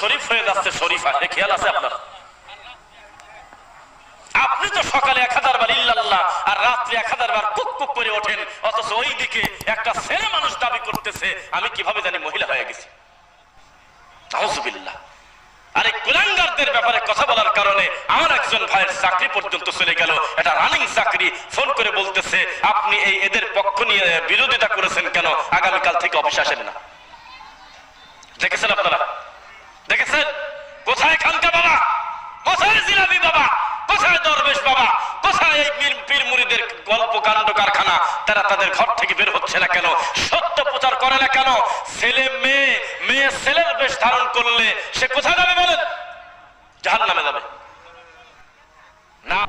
শরীফ হয়ে যাচ্ছে শরীফা এ খেয়াল আছে আপনার? আপনি তো সকালে এক হাজার বার ইল্লাল্লাহ, আর রাত্রে এক হাজার বার কুক কুক করে ওঠেন, অথচ ওই দিকে একটা ছেলে মানুষ দাবি করতেছে, আমি কীভাবে জানি মহিলা হয়ে গেছি। নাউজুবিল্লাহ। আর কুলাঙ্গারদের ব্যাপারে কথা বলার কারণে আমার একজন ভাইয়ের চাকরি পর্যন্ত চলে গেল এটা রানিং চাকরি, ফোন করে বলতেছে, আপনি এই এদের পক্ষ নিয়ে বিরোধিতা করেছেন কেন? আগামীকাল থেকে অফিস আসেন না। দেখেছেন আপনারা? দেখেছেন? কোথায় খানকা বাবা? কোথায় জিলাপি বাবা? কোথায় দরবেশ বাবা? কোথায় এই পীর মুড়িদের গল্প কাণ্ড কারখানা? তারা তাদের ঘর থেকে বের হচ্ছে না কেন? সত্য প্রচার করে না কেন? ছেলে মেয়ে মেয়ে ছেলের বেশ ধারণ করলে সে কোথায় যাবে বলেন? জাহান নামে যাবে। না।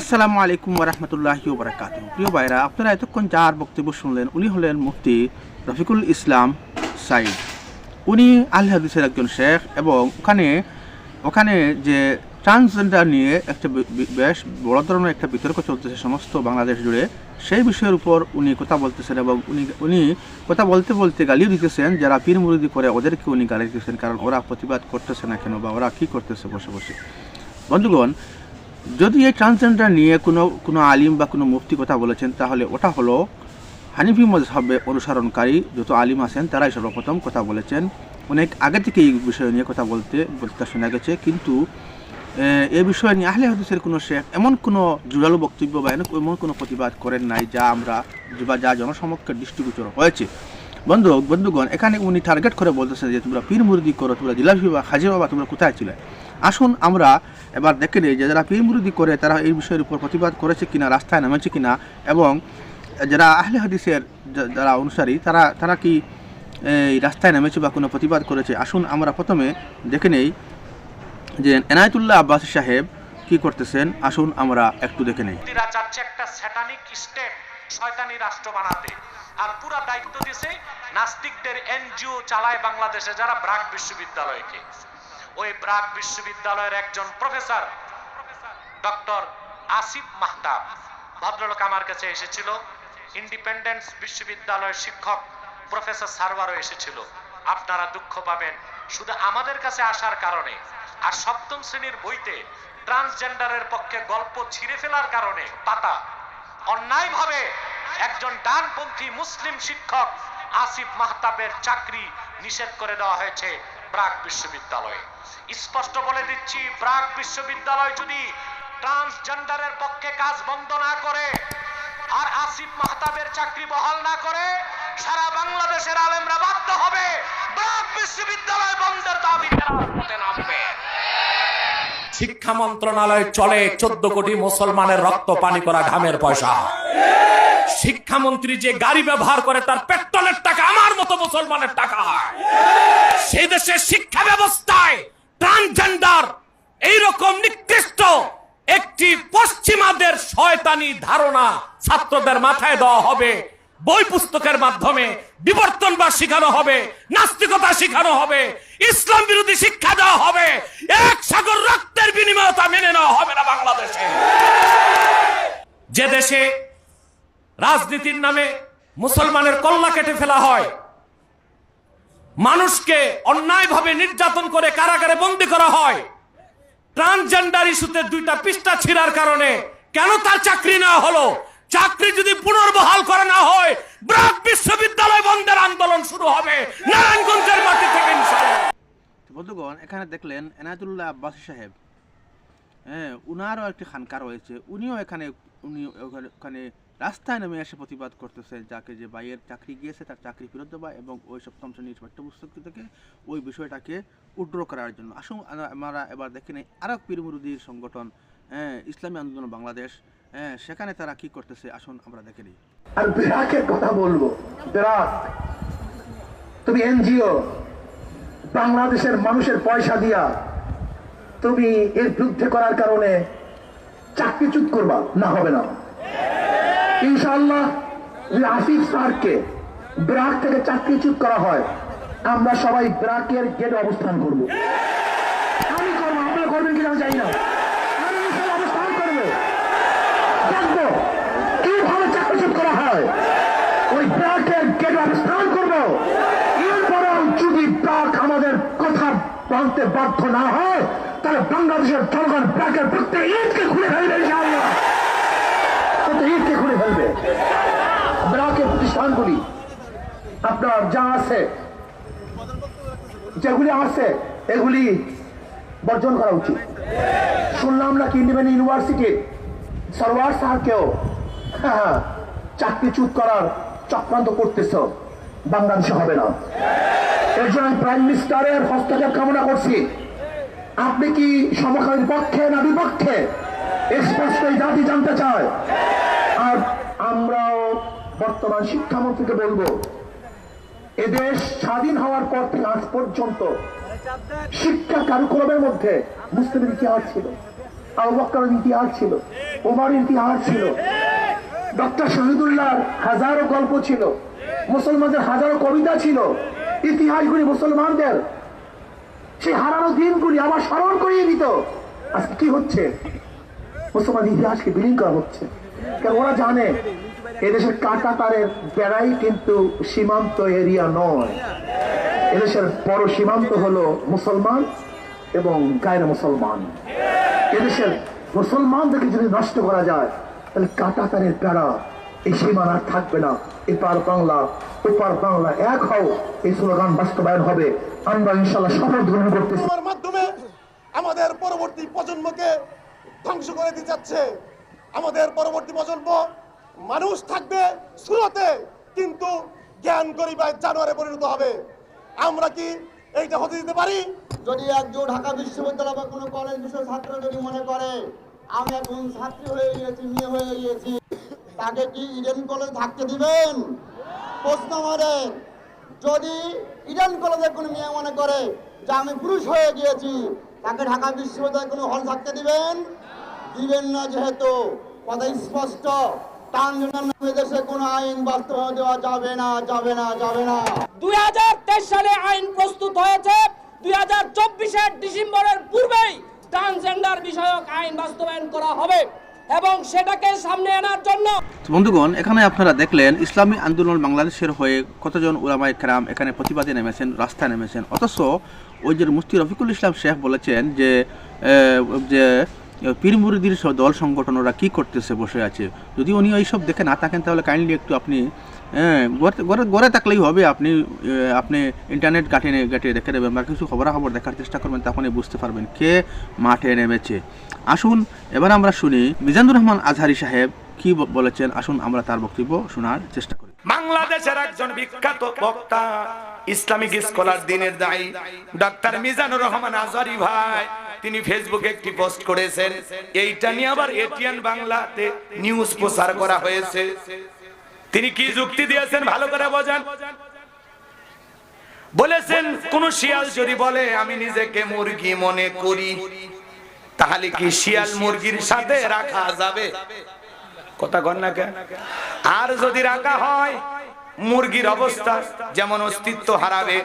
আসসালামু আলাইকুম ওরহমতুল্লাহি ওবরাকাত প্রিয় ভাইরা, আপনারা এতক্ষণ যার বক্তব্য শুনলেন, উনি হলেন মুফতি রফিকুল ইসলাম সাইদ উনি আল হাদিসের একজন শেখ এবং ওখানে ওখানে যে ট্রান্সজেন্ডার নিয়ে একটা বেশ বড় ধরনের একটা বিতর্ক চলতেছে সমস্ত বাংলাদেশ জুড়ে, সেই বিষয়ের উপর উনি কথা বলতেছেন এবং উনি উনি কথা বলতে বলতে গালিও দিতেছেন, যারা পীর মুরিদি করে ওদেরকে উনি গালি দিতেছেন, কারণ ওরা প্রতিবাদ করতেছে না কেন বা ওরা কী করতেছে বসে বসে। বন্ধুগণ, যদি এই ট্রান্সজেন্ডার নিয়ে কোনো কোনো আলিম বা কোনো মুফতি কথা বলেছেন, তাহলে ওটা হলো হানিফি মজহাবে অনুসরণকারী যত আলিম আছেন, তারাই সর্বপ্রথম কথা বলেছেন। অনেক আগে থেকে এই বিষয় নিয়ে কথা বলতে বলতে শোনা গেছে। কিন্তু, এ বিষয় নিয়ে আহলে হাদিসের কোনো শেখ এমন কোনো জোরালো বক্তব্য বা এমন- কোনো প্রতিবাদ করেন নাই যা আমরা, বা যা জনসমক্ষে দৃষ্টিগোচর হয়েছে। বন্ধু, বন্ধুগণ, এখানে উনি টার্গেট করে বলতেছেন যে, তোমরা পীর মুরিদি করো, তোমরা জিলাপি বা খাজি বাবা, তোমরা কোথায় ছিলে? আসুন আমরা এবার দেখে নিই যে, যারা পীর মুরিদি করে, তারা এই বিষয়ের উপর প্রতিবাদ করেছে কিনা, রাস্তায় নেমেছে কিনা, এবং যারা আহলে হাদিসের যারা অনুসারী, তারা তারা কি, এই রাস্তায় নেমেছে বা কোনো প্রতিবাদ করেছে? আসুন আমরা প্রথমে দেখে নেই যে এনায়তুল্লাহ আব্বাস সাহেব কি করতেছেন। আসুন আমরা একটু দেখে নেই। আর দায়িত্ব দিছে নাস্তিকদের এনজিও চালায় বাংলাদেশে যারা ব্রাক বিশ্ববিদ্যালয়কে। ওই ব্রাক বিশ্ববিদ্যালয়ের একজন প্রফেসর, ডক্টর আসিফ মাহতাব। ভদ্রলোক আমার কাছে এসেছিল। ইন্ডিপেন্ডেন্স বিশ্ববিদ্যালয়ের শিক্ষক প্রফেসর সার্ভারও এসেছিল। আপনারা দুঃখ পাবেন, শুধু আমাদের কাছে আসার কারণে। আর সপ্তম শ্রেণির বইতে ট্রান্সজেন্ডারের পক্ষে গল্প ছিঁড়ে ফেলার কারণে পাতা। অন্যায়ভাবে একজন ডানপন্থী মুসলিম শিক্ষক আসিফ মাহতাবের চাকরি নিষেধ করে দেওয়া হয়েছে ব্রাক বিশ্ববিদ্যালয়ে। স্পষ্ট বলে দিচ্ছি, ব্রাক বিশ্ববিদ্যালয় যদি ট্রান্সজেন্ডারের পক্ষে কাজ বন্ধ না করে আর আসিফ মাহতাবের চাকরি বহাল না করে সারা বাংলাদেশের আলেমরা বাধ্য হবে বিশ্ববিদ্যালয় বন্ধের রাজপথে নামবে। শিক্ষা মন্ত্রণালয় চলে চোদ্দ কোটি মুসলমানের রক্ত পানি করা ঘামের পয়সা। শিক্ষামন্ত্রী যে গাড়ি ব্যবহার করে তার পেট্রোলের টাকা আমার মতো মুসলমানের টাকা সেই দেশের শিক্ষা ব্যবস্থায় ট্রান্সজেন্ডার এইরকম নিকৃষ্ট একটি পশ্চিমাদের শয়তানি ধারণা ছাত্রদের মাথায় দেওয়া হবে, বই পুস্তকের মাধ্যমে বিবর্তনবাদ শেখানো হবে, নাস্তিকতা শিখানো হবে, ইসলাম বিরোধী শিক্ষা দেওয়া হবে, এক সাগর রক্তের বিনিময়ে তা মেনে নেওয়া হবে না বাংলাদেশে। যে দেশে রাজনীতির নামে মুসলমানের কল্লা কেটে ফেলা হয়, মানুষকে অন্যায়ভাবে নির্যাতন করে কারাগারে বন্দী করা হয় ট্রান্সজেন্ডার ইস্যুতে দুইটা পৃষ্ঠা ছিঁড়ার কারণে কেন তার চাকরি না হলো? চাকরি যদি পুনর্বহাল করা না হয়, ব্রাক বিশ্ববিদ্যালয় বন্ধের আন্দোলন শুরু হবে। নারায়ণগঞ্জের মাটি থেকে বন্ধুগণ, এখানে দেখলেন এনায়তুল্লাহ আব্বাস সাহেব। হ্যাঁ উনারও একটি খানকা রয়েছে। উনিও এখানে, উনি ওখানে- রাস্তায় নেমে এসে প্রতিবাদ করতেছে যাকে যে ভাইয়ের চাকরি গিয়েছে, তার চাকরি ফেরত দেওয়া এবং ওই সপ্তম শ্রেণির পাঠ্যপুস্তক থেকে ওই বিষয়টাকে উড্র করার জন্য। আসুন, আমরা- এবার দেখে নেই আরও পীরমুরুদির সংগঠন হ্যাঁ ইসলামী আন্দোলন বাংলাদেশ হ্যাঁ সেখানে তারা কি করতেছে? আসুন, আমরা দেখে নিই। আর ব্রাকের কথা বলব ব্রাক তুমি এনজিও, বাংলাদেশের মানুষের পয়সা দিয়া তুমি এর বিরুদ্ধে করার কারণে চাকরিচ্যুত করবা, না হবে না। ইনশাআল্লাহ যদি আসিফ স্যারকে ব্রাক থেকে চাকরিচ্যুত করা হয়। আমরা সবাই ব্রাকের গেটে অবস্থান করব। আমি করব, আপনারা করবেন কিনা আমি জানি না। অবস্থান করব। করা হয়। ওই ব্রাকের অবস্থান আমাদের বাধ্য না হয়, তাহলে বাংলাদেশের জনগণ ব্যাংকের প্রত্যেক ঈদকে খুলে ফেলবে ইনশাআল্লাহ। খুলে ফেলবে ব্রাকের প্রতিষ্ঠানগুলি আপনার যা আছে, যেগুলি আছে, এগুলি বর্জন করা উচিত। শুনলাম নাকি ইন্ডিপেন্ডেন্ট ইউনিভার্সিটির সরওয়ার সাহাকেও হ্যাঁ চাকরিচ্যুত করার চক্রান্ত করতেছ। বাংলাদেশে হবে না। এর জন্য আমি প্রাইম মিনিস্টারের হস্তক্ষেপ কামনা করছি। আপনি কি সমকালীন পক্ষে না বিপক্ষে? স্পষ্ট জাতি জানতে চায়। বর্তমান শিক্ষামন্ত্রীকে বলব এদেশ স্বাধীন হওয়ার পর থেকে আজ পর্যন্ত শিক্ষা কারিকুলামের মধ্যে মুসলিমের ইতিহাস ছিল, আবু ইতিহাস ছিল, ওমরের ইতিহাস ছিল, ডক্টর শহীদুল্লাহ হাজারো গল্প ছিল, মুসলমানদের হাজারো কবিতা ছিল, ইতিহাসগুলি মুসলমানদের, সেই হারানো দিনগুলি আবার স্মরণ করিয়ে দিত। আজকে কি হচ্ছে? মুসলমান ইতিহাসকে বিলীন করা হচ্ছে। কারণ ওরা জানে এদেশের কাটা তারের বেড়াই কিন্তু সীমান্ত এরিয়া নয়। এদেশের বড় সীমান্ত হলো মুসলমান এবং গায়ের মুসলমান। এদেশের মুসলমানদেরকে যদি নষ্ট করা যায়, তাহলে কাটা তারের বেড়া এই সীমানা থাকবে না। এপার বাংলা ওপার বাংলা এক হও, এই স্লোগান বাস্তবায়ন হবে। আমরা ইনশাল্লাহ শপথ গ্রহণ করতেছি। মাধ্যমে আমাদের পরবর্তী প্রজন্মকে ধ্বংস করে দিতে যাচ্ছে। আমাদের পরবর্তী প্রজন্ম মানুষ থাকবে সুরতে, কিন্তু জ্ঞান গরিবায় জানোয়ারে পরিণত হবে। আমরা কি এইটা হতে দিতে পারি? যদি একজন ঢাকা বিশ্ববিদ্যালয় বা কোনো কলেজ বিষয় ছাত্র যদি মনে করে, আমি এখন ছাত্রী হয়ে গিয়েছি, মেয়ে হয়ে গিয়েছি, তাকে কি ইডেন কলেজ থাকতে দিবেন? প্রশ্ন আমাদের, যদি ইডেন কলেজে কোনো মেয়ে মনে করে যে আমি পুরুষ হয়ে গিয়েছি, তাকে ঢাকা বিশ্ববিদ্যালয়ে কোনো হল থাকতে দিবেন? দিবেন না যেহেতু, কথা স্পষ্ট। ট্রান্সজেন্ডার নামে দেশে কোনো আইন বাস্তবায়ন দেওয়া যাবে না যাবে না যাবে না। দুই সালে আইন প্রস্তুত হয়েছে। দুই হাজার চব্বিশের ডিসেম্বরের পূর্বেই ট্রান্সজেন্ডার বিষয়ক আইন বাস্তবায়ন করা হবে এবং সেটাকে সামনে আনার জন্য বন্ধুগণ এখানে আপনারা দেখলেন ইসলামী আন্দোলন বাংলাদেশের হয়ে কতজন উলামাই কেরাম এখানে প্রতিবাদে নেমেছেন রাস্তায় নেমেছেন। অথচ ওই যে মুফতি রফিকুল ইসলাম শেখ বলেছেন যে যে পীর মুরিদির দল সংগঠন ওরা কী করতেছে বসে আছে? যদি উনি এইসব দেখে না থাকেন তাহলে কাইন্ডলি একটু আপনি হ্যাঁ, ঘরে- ঘরে থাকলেই হবে। আপনি আপনি ইন্টারনেট ঘাটে ঘাটে দেখে নেবেন বা কিছু খবরাখবর দেখার চেষ্টা করবেন তখনই বুঝতে পারবেন কে মাঠে নেমেছে। আসুন এবার আমরা শুনি মিজানুর রহমান আজহারি সাহেব কি বলেছেন। আসুন আমরা তার বক্তব্য শোনার চেষ্টা করি। বাংলাদেশের একজন বিখ্যাত বক্তা। ইসলামিক স্কলার দিনের দায়ী। ডাক্তার মিজানুর রহমান আজারি ভাই, তিনি ফেসবুকে একটি পোস্ট করেছেন। এইটা নিয়ে আবার এটিএন বাংলাতে নিউজ প্রচার করা হয়েছে। তিনি কি যুক্তি দিয়েছেন ভালো করে বোঝান? বলেছেন, কোন শিয়াল যদি বলে, আমি নিজেকে মুরগি মনে করি, তাহলে কি শিয়াল মুরগির সাথে রাখা যাবে? কথা কন না কেন? আর যদি রাখা হয় মুরগির অবস্থা যেমন অস্তিত্ব হারাবে,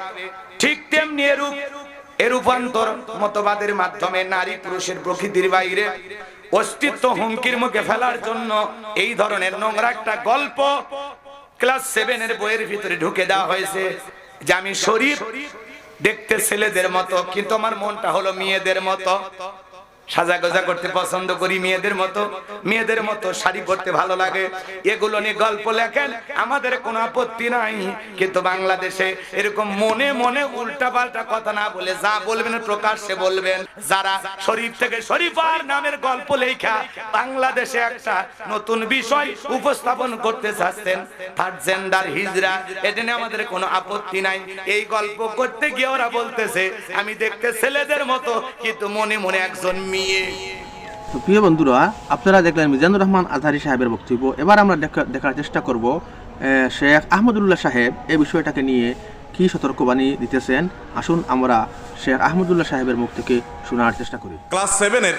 ঠিক তেমনি এরূপ, এর রূপান্তর মতবাদের মাধ্যমে নারী পুরুষের প্রকৃতির বাইরে অস্তিত্ব হুমকির মুখে ফেলার জন্য এই ধরনের নোংরা একটা গল্প ক্লাস সেভেনের বইয়ের ভিতরে ঢুকে দেওয়া হয়েছে, যে আমি শরীর দেখতে ছেলেদের মতো, কিন্তু আমার মনটা হলো মেয়েদের মতো। সাজা গোজা করতে পছন্দ করি মেয়েদের মতো। মেয়েদের মতো শাড়ি পরতে ভালো লাগে। এগুলো নিয়ে গল্প লেখেন, আমাদের কোনো আপত্তি নাই। কিন্তু বাংলাদেশে এরকম মনে মনে উল্টা পাল্টা কথা না বলে যা বলবেন প্রকাশ্যে বলবেন। যারা শরীফ থেকে শরীফার নামের গল্প লেখা বাংলাদেশে একটা নতুন বিষয় উপস্থাপন করতে চাচ্ছেন থার্ড জেন্ডার হিজরা এটা নিয়ে আমাদের কোনো আপত্তি নাই। এই গল্প করতে গিয়ে ওরা বলতেছে, আমি দেখতে ছেলেদের মতো, কিন্তু মনে মনে একজন মেয়ে প্রিয় বন্ধুরা আপনারা দেখলেন মিজানুর রহমান আজহারি সাহেবের বক্তব্য। এবার আমরা দেখা- দেখার চেষ্টা করব শেখ আহমদুল্লাহ সাহেব এই বিষয়টাকে নিয়ে কি সতর্কবাণী দিতেছেন। আসুন আমরা শেখ আহমদুল্লাহ সাহেবের মুখ থেকে শোনার চেষ্টা করি। ক্লাস সেভেনের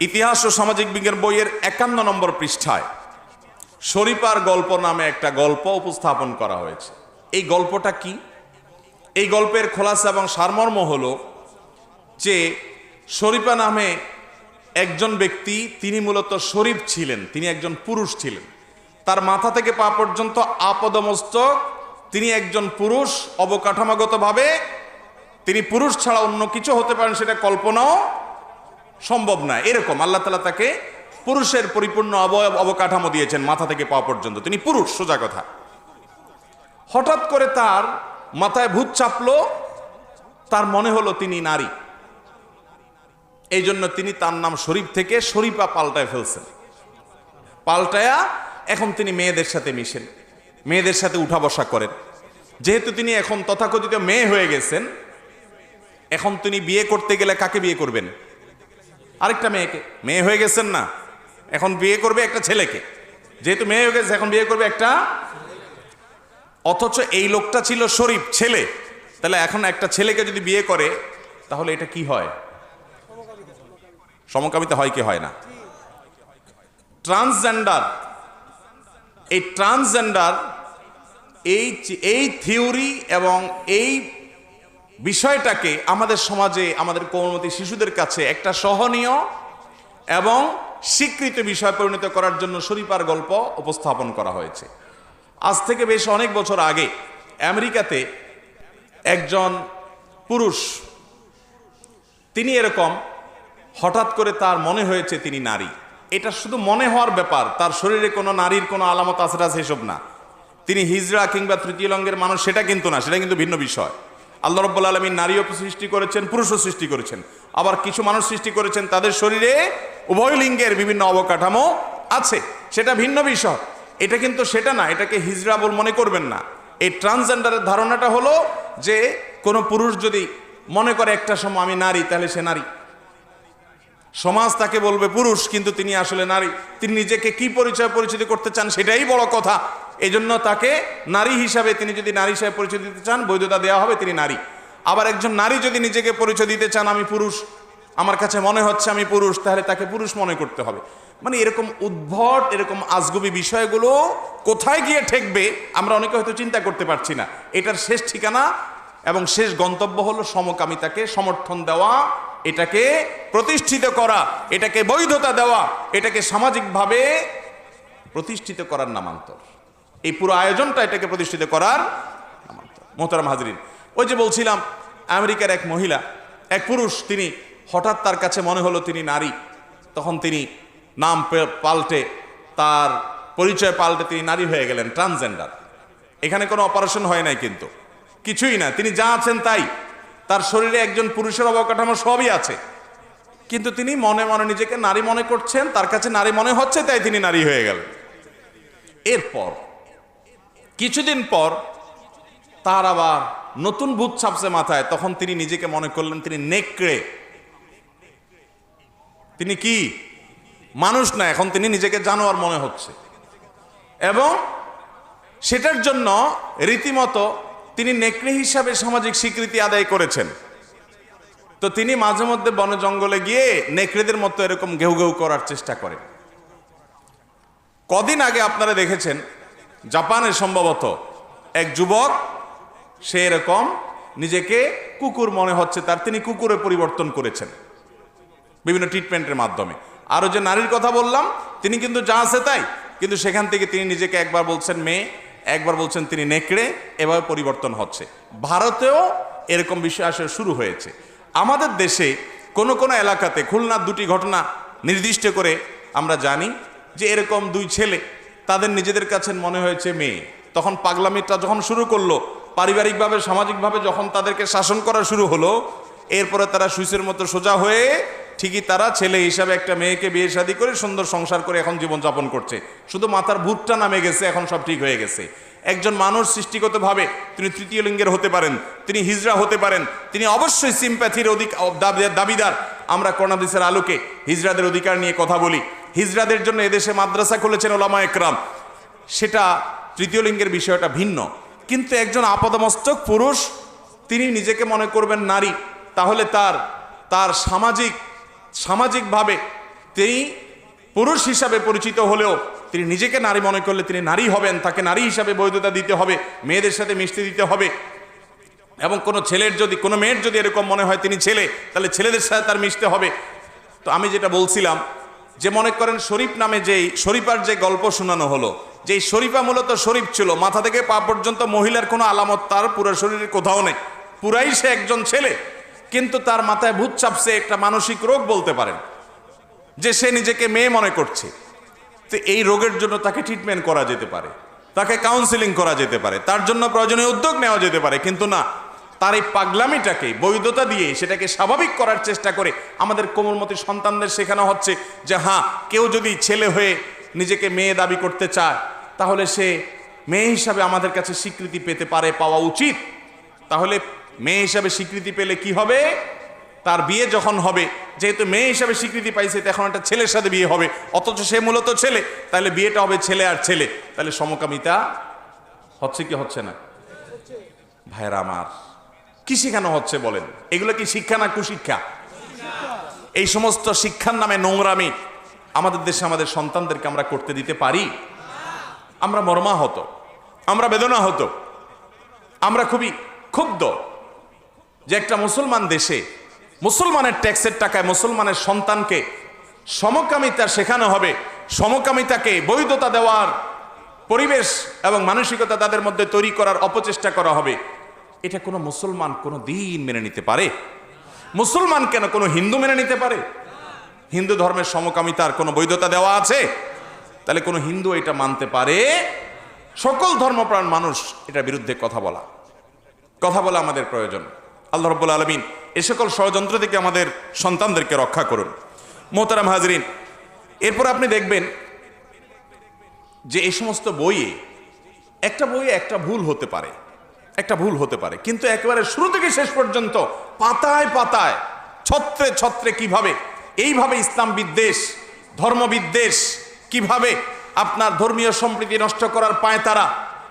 ইতিহাস ও সামাজিক বিজ্ঞান বইয়ের একান্ন নম্বর পৃষ্ঠায় শরীফার গল্প নামে একটা গল্প উপস্থাপন করা হয়েছে। এই গল্পটা কি? এই গল্পের খোলাসা এবং সারমর্ম হলো যে শরীফা নামে একজন ব্যক্তি, তিনি মূলত শরীফ ছিলেন, তিনি একজন পুরুষ ছিলেন। তার মাথা থেকে পা পর্যন্ত আপদমস্তক, তিনি একজন পুরুষ, অবকাঠামোগতভাবে তিনি পুরুষ ছাড়া অন্য কিছু হতে পারেন সেটা কল্পনাও সম্ভব না। এরকম আল্লাহ তালা তাকে পুরুষের পরিপূর্ণ অবয়ব অবকাঠামো দিয়েছেন মাথা থেকে পাওয়া পর্যন্ত। তিনি পুরুষ, সোজা কথা। হঠাৎ করে তার মাথায় ভূত চাপলো, তার মনে হলো তিনি নারী। এই জন্য তিনি তার নাম শরীফ থেকে শরীফা পাল্টায় ফেলছেন। পাল্টায়া এখন তিনি মেয়েদের সাথে মিশেন, মেয়েদের সাথে উঠা বসা করেন। যেহেতু তিনি এখন তথাকথিত মেয়ে হয়ে গেছেন, এখন তিনি বিয়ে করতে গেলে কাকে বিয়ে করবেন? আরেকটা মেয়েকে। মেয়ে হয়ে গেছেন না, এখন বিয়ে করবে একটা ছেলেকে। যেহেতু মেয়ে হয়ে গেছে, এখন বিয়ে করবে একটা অথচ এই লোকটা ছিল শরীফ, ছেলে। তাহলে এখন একটা ছেলেকে যদি বিয়ে করে, তাহলে এটা কি হয়? সমকামিতা হয় কি হয় না? ট্রান্সজেন্ডার এই ট্রান্সজেন্ডার এই এই থিওরি এবং এই বিষয়টাকে আমাদের সমাজে, আমাদের কৌমতি শিশুদের কাছে একটা সহনীয় এবং স্বীকৃত বিষয় পরিণত করার জন্য শরীফার গল্প উপস্থাপন করা হয়েছে। আজ থেকে বেশ অনেক বছর আগে আমেরিকাতে একজন পুরুষ, তিনি এরকম হঠাৎ করে তার মনে হয়েছে তিনি নারী। এটা শুধু মনে হওয়ার ব্যাপার, তার শরীরে কোনো নারীর কোনো আলামত আছে সেসব না। তিনি হিজড়া কিংবা তৃতীয় লঙ্গের মানুষ, সেটা কিন্তু না, সেটা কিন্তু ভিন্ন বিষয়। আল্লাহ রব্বুল আলমী নারীও সৃষ্টি করেছেন, পুরুষও সৃষ্টি করেছেন। আবার কিছু মানুষ সৃষ্টি করেছেন, তাদের শরীরে উভয় লিঙ্গের বিভিন্ন অবকাঠামো আছে, সেটা ভিন্ন বিষয়। এটা কিন্তু সেটা না, এটাকে হিজড়া বল মনে করবেন না। এই ট্রান্সজেন্ডারের ধারণাটা হলো যে কোনো পুরুষ যদি মনে করে একটা সময় আমি নারী, তাহলে সে নারী। সমাজ তাকে বলবে পুরুষ, কিন্তু তিনি আসলে নারী। তিনি নিজেকে কি পরিচয় পরিচিত করতে চান সেটাই বড় কথা। এই জন্য তাকে নারী হিসাবে তিনি যদি নারী হিসাবে পরিচয় দিতে চান, বৈধতা দেওয়া হবে, তিনি নারী। আবার একজন নারী যদি নিজেকে পরিচয় দিতে চান, আমি পুরুষ, আমার কাছে মনে হচ্ছে আমি পুরুষ, তাহলে তাকে পুরুষ মনে করতে হবে। মানে এরকম উদ্ভট, এরকম আজগুবি বিষয়গুলো কোথায় গিয়ে ঠেকবে, আমরা অনেকে হয়তো চিন্তা করতে পারছি না। এটার শেষ ঠিকানা এবং শেষ গন্তব্য হলো সমকামিতাকে সমর্থন দেওয়া এটাকে প্রতিষ্ঠিত করা, এটাকে বৈধতা দেওয়া, এটাকে সামাজিকভাবে প্রতিষ্ঠিত করার নামান্তর। এই পুরো আয়োজনটা এটাকে প্রতিষ্ঠিত করার নামান্তর। মোহতারাম হাজরিন, ওই যে বলছিলাম, আমেরিকার এক মহিলা, এক পুরুষ, তিনি হঠাৎ তার কাছে মনে হলো তিনি নারী। তখন তিনি নাম পাল্টে, তার পরিচয় পাল্টে তিনি নারী হয়ে গেলেন, ট্রান্সজেন্ডার। এখানে কোনো অপারেশন হয় নাই কিন্তু। কিছুই না তিনি যা আছেন তাই। তার শরীরে একজন পুরুষের অবকাঠামো সবই আছে। কিন্তু তিনি মনে মনে নিজেকে নারী মনে করছেন, তার কাছে নারী মনে হচ্ছে, তাই তিনি নারী হয়ে গেলেন। এরপর, কিছুদিন পর তার আবার নতুন ভূত ছাপছে মাথায়। তখন তিনি নিজেকে মনে করলেন, তিনি নেকড়ে। তিনি কি? মানুষ না, এখন তিনি নিজেকে জানোয়ার মনে হচ্ছে। এবং সেটার জন্য রীতিমতো তিনি নেকড়ে হিসাবে সামাজিক স্বীকৃতি আদায় করেছেন। তো তিনি মাঝে মধ্যে বন জঙ্গলে গিয়ে নেকড়েদের মতো এরকম ঘেউ ঘেউ করার চেষ্টা করেন। কদিন আগে আপনারা দেখেছেন, জাপানে সম্ভবত এক যুবক, সে এরকম নিজেকে কুকুর মনে হচ্ছে তার, তিনি কুকুরে পরিবর্তন করেছেন বিভিন্ন ট্রিটমেন্টের মাধ্যমে। আরও যে নারীর কথা বললাম, তিনি কিন্তু যা আছে তাই, কিন্তু সেখান থেকে তিনি নিজেকে একবার বলছেন, মেয়ে একবার বলছেন তিনি নেকড়ে, এভাবে পরিবর্তন হচ্ছে। ভারতেও এরকম বিষয় আসলে শুরু হয়েছে। আমাদের দেশে কোন কোন এলাকাতে খুলনার দুটি ঘটনা নির্দিষ্ট করে আমরা জানি যে এরকম দুই ছেলে, তাদের নিজেদের কাছে মনে হয়েছে মেয়ে। তখন পাগলামিটা যখন শুরু করল, পারিবারিকভাবে, সামাজিকভাবে যখন তাদেরকে শাসন করা শুরু হলো, এরপরে তারা সুইসের মতো সোজা হয়ে ঠিকই তারা ছেলে হিসাবে একটা মেয়েকে বিয়ে শাদী করে সুন্দর সংসার করে এখন জীবনযাপন করছে। শুধু মাথার ভূতটা নামে গেছে, এখন সব ঠিক হয়ে গেছে। একজন মানুষ সৃষ্টিগতভাবে তিনি তৃতীয় লিঙ্গের হতে পারেন, তিনি হিজড়া হতে পারেন, তিনি অবশ্যই সিম্প্যাথির অধিক দাবি- দাবিদার। আমরা করোনাদিসের আলোকে হিজড়াদের অধিকার নিয়ে কথা বলি। হিজড়াদের জন্য এদেশে মাদ্রাসা খুলেছেন ওলামা একরাম। সেটা তৃতীয় লিঙ্গের বিষয়টা ভিন্ন। কিন্তু একজন আপাদমস্তক পুরুষ, তিনি নিজেকে মনে করবেন নারী, তাহলে তার তার সামাজিক সামাজিকভাবে তিনি পুরুষ হিসাবে পরিচিত হলেও তিনি নিজেকে নারী মনে করলে তিনি নারী হবেন, তাকে নারী হিসাবে বৈধতা দিতে হবে, মেয়েদের সাথে মিশতে দিতে হবে। এবং কোনো ছেলের যদি, কোনো মেয়ের যদি এরকম মনে হয় তিনি ছেলে, তাহলে ছেলেদের সাথে তার মিশতে হবে। তো আমি যেটা বলছিলাম যে মনে করেন শরীফ নামে যেই, শরীফার যে গল্প শোনানো হলো, যেই শরীফা মূলত শরীফ ছিল, মাথা থেকে পা পর্যন্ত মহিলার কোনো আলামত তার পুরো শরীরের কোথাও নেই। পুরাই সে একজন ছেলে। কিন্তু তার মাথায় ভূত চাপছে, একটা মানসিক রোগ বলতে পারেন, যে সে নিজেকে মেয়ে মনে করছে। তো এই রোগের জন্য তাকে ট্রিটমেন্ট করা যেতে পারে, তাকে কাউন্সিলিং করা যেতে পারে, তার জন্য প্রয়োজনীয় উদ্যোগ নেওয়া যেতে পারে, কিন্তু না, তার এই পাগলামিটাকে, বৈধতা দিয়ে সেটাকে স্বাভাবিক করার চেষ্টা করে আমাদের কোমলমতি সন্তানদের শেখানো হচ্ছে যে হ্যাঁ কেউ যদি ছেলে হয়ে নিজেকে মেয়ে দাবি করতে চায়, তাহলে সে মেয়ে হিসাবে আমাদের কাছে স্বীকৃতি পেতে পারে, পাওয়া উচিত। তাহলে মেয়ে হিসাবে স্বীকৃতি পেলে কি হবে? তার বিয়ে যখন হবে, যেহেতু মেয়ে হিসাবে স্বীকৃতি পাইছে এখন একটা ছেলের সাথে বিয়ে হবে। অথচ সে মূলত ছেলে, তাহলে বিয়েটা হবে ছেলে আর ছেলে। তাহলে সমকামিতা হচ্ছে কি হচ্ছে না? ভাইরা আমার, কি শেখানো হচ্ছে বলেন? এগুলো কি শিক্ষা না কুশিক্ষা? এই সমস্ত শিক্ষার নামে নোংরামি আমাদের দেশে আমাদের সন্তানদেরকে আমরা করতে দিতে পারি? আমরা মর্মা হতো আমরা বেদনা হতো আমরা খুবই ক্ষুব্ধ। যে একটা মুসলমান দেশে মুসলমানের ট্যাক্সের টাকায় মুসলমানের সন্তানকে সমকামিতা শেখানো হবে, সমকামিতাকে বৈধতা দেওয়ার পরিবেশ এবং মানসিকতা তাদের মধ্যে তৈরি করার অপচেষ্টা করা হবে। এটা কোনো মুসলমান কোনো দিন মেনে নিতে পারে? মুসলমান কেন কোনো হিন্দু মেনে নিতে পারে? হিন্দু ধর্মের সমকামিতার কোনো বৈধতা দেওয়া আছে? তাহলে কোনো হিন্দু এটা মানতে পারে? সকল ধর্মপ্রাণ মানুষ এটার বিরুদ্ধে কথা বলা। কথা বলা আমাদের প্রয়োজন। আল্লাহ রব্বুল আলমিন এ সকল ষড়যন্ত্র থেকে আমাদের সন্তানদেরকে রক্ষা করুন। মোহতারাম হাজরিন, এরপর আপনি দেখবেন যে এই সমস্ত বইয়ে একটা বইয়ে একটা ভুল হতে পারে, একটা ভুল হতে পারে। কিন্তু একেবারে শুরু থেকে শেষ পর্যন্ত পাতায় পাতায়, ছত্রে ছত্রে কীভাবে, এইভাবে ইসলাম বিদ্বেষ ধর্মবিদ্বেষ কীভাবে আপনার ধর্মীয় সম্প্রীতি নষ্ট করার পায় তারা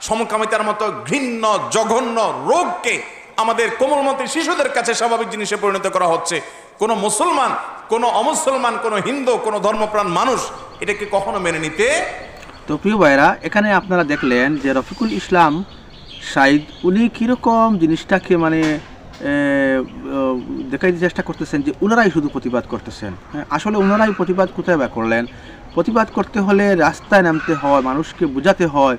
সমকামিতার মতো ঘৃণ্য, জঘন্য রোগকে আমাদের কোমলমতি শিশুদের কাছে স্বাভাবিক জিনিসে পরিণত করা হচ্ছে। কোনো মুসলমান কোনো অমুসলমান কোনো হিন্দু কোনো ধর্মপ্রাণ মানুষ এটাকে কখনো মেনে নিতে তো প্রিয় ভাইরা এখানে আপনারা দেখলেন যে রফিকুল ইসলাম সাইদ উনি কীরকম জিনিসটাকে মানে দেখাইতে চেষ্টা করতেছেন যে ওনারাই শুধু প্রতিবাদ করতেছেন। হ্যাঁ, আসলে ওনারাই প্রতিবাদ কোথায় বা করলেন? প্রতিবাদ করতে হলে রাস্তায় নামতে হয় মানুষকে বোঝাতে হয়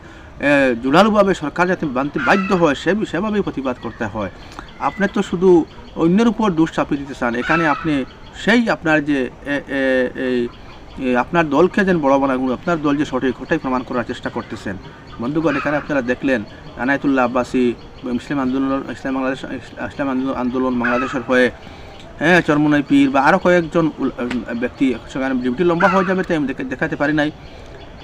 জোরালোভাবে সরকার যাতে মানতে বাধ্য হয়, সে সেভাবেই প্রতিবাদ করতে হয়। আপনি তো শুধু অন্যের উপর দোষ চাপিয়ে দিতে চান, এখানে আপনি সেই আপনার যে এই আপনার দলকে যেন বড় বানাগুলো আপনার দল যে সঠিক ওটাই প্রমাণ করার চেষ্টা করতেছেন। বন্ধুগণ, এখানে আপনারা দেখলেন, আনায়তুল্লাহ আব্বাসী মুসলিম আন্দোলন, ইসলাম বাংলাদেশ, ইসলাম আন্দোলন- আন্দোলন বাংলাদেশের হয়ে হ্যাঁ চরমনাই পীর বা আরও কয়েকজন ব্যক্তি সেখানে ডিউটি লম্বা হয়ে যাবে, তাই আমি দেখাতে পারি নাই।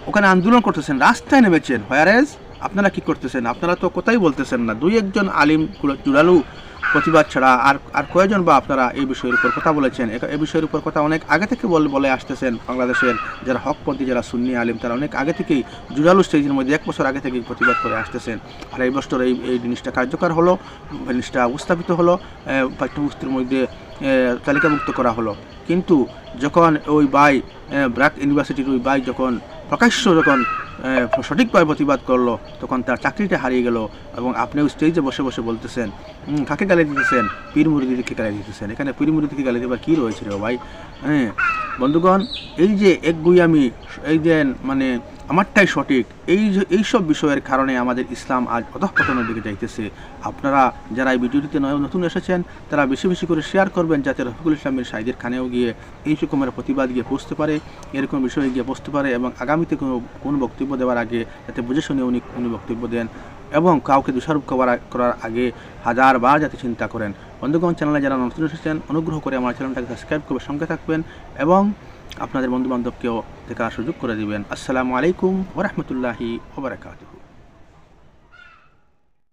ওখানে আন্দোলন করতেছেন রাস্তায় নেমেছেন। হোয়ারেজ আপনারা কি করতেছেন? আপনারা তো কোথায় বলতেছেন না। দুই একজন আলিম জুড়ালু প্রতিবাদ ছাড়া আর আর কয়জন বা আপনারা এই বিষয়ের উপর কথা বলেছেন? এ- বিষয়ের উপর কথা অনেক আগে থেকে বলে বলে আসতেছেন বাংলাদেশের যারা হকপন্থী যারা সুন্নি আলিম তারা অনেক আগে থেকেই জুড়ালু স্টেজের মধ্যে এক বছর আগে থেকেই প্রতিবাদ করে আসতেছেন। আর এই বছর এই এই জিনিসটা কার্যকর হলো জিনিসটা উপস্থাপিত হলো এ, পাঠ্যপুস্তকের মধ্যে তালিকাভুক্ত করা হলো। কিন্তু যখন ওই বাই ব্র্যাক ইউনিভার্সিটির ওই বাই যখন প্রকাশ্য যখন সঠিকভাবে প্রতিবাদ করল, তখন তার চাকরিটা হারিয়ে গেল এবং আপনিও স্টেজে বসে বসে বলতেছেন কাকে গালি দিতেছেন? পীর মুরিদিকে গালি দিতেছেন? এখানে পীর মুরিদিকে গালি দেবার কী রয়েছে রে ভাই? হ্যাঁ বন্ধুগণ, এই যে এক আমি, এই যে মানে আমারটাই সঠিক। এই যে, এইসব বিষয়ের কারণে আমাদের ইসলাম আজ অধঃপতনের দিকে যাইতেছে। আপনারা যারা এই ভিডিওটিতে নয়- নতুন এসেছেন, তারা বেশি বেশি করে শেয়ার করবেন যাতে রফিকুল ইসলামের সাইদের খানেও গিয়ে এই রকমের প্রতিবাদ গিয়ে পৌঁছতে পারে, এরকম বিষয়ে গিয়ে পৌঁছতে পারে এবং আগামীতে কোনো কোনো বক্তব্য দেওয়ার আগে যাতে বুঝে শুনে উনি উনি বক্তব্য দেন এবং কাউকে দোষারোপ করা- করার আগে হাজারবার যাতে চিন্তা করেন। বন্ধুগণ, চ্যানেলে যারা নতুন এসেছেন, অনুগ্রহ করে আমার চ্যানেলটাকে সাবস্ক্রাইব করে সঙ্গে থাকবেন এবং আপনাদের বন্ধুবান্ধবকেও দেখার সুযোগ করে দিবেন। আসসালামু আলাইকুম ওরহমতুল্লাহি ওবরাকাতু